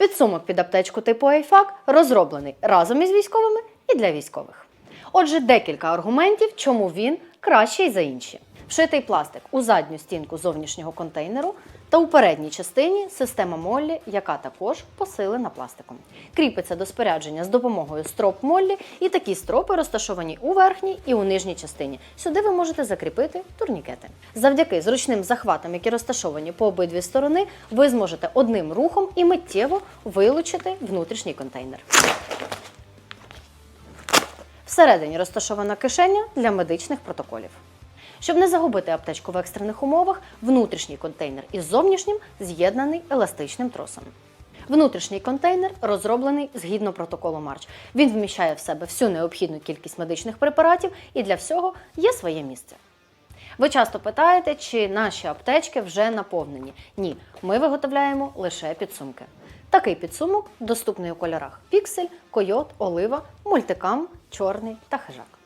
Підсумок під аптечку типу Айфак розроблений разом із військовими і для військових. Отже, декілька аргументів, чому він кращий за інші. Вшитий пластик у задню стінку зовнішнього контейнеру та у передній частині система Моллі, яка також посилена пластиком. Кріпиться до спорядження з допомогою строп Моллі, і такі стропи розташовані у верхній і у нижній частині. Сюди ви можете закріпити турнікети. Завдяки зручним захватам, які розташовані по обидві сторони, ви зможете одним рухом і миттєво вилучити внутрішній контейнер. Всередині розташована кишеня для медичних протоколів. Щоб не загубити аптечку в екстрених умовах, внутрішній контейнер із зовнішнім з'єднаний еластичним тросом. Внутрішній контейнер розроблений згідно протоколу Марч. Він вміщає в себе всю необхідну кількість медичних препаратів і для всього є своє місце. Ви часто питаєте, чи наші аптечки вже наповнені. Ні, ми виготовляємо лише підсумки. Такий підсумок доступний у кольорах піксель, койот, олива, мультикам, чорний та хижак.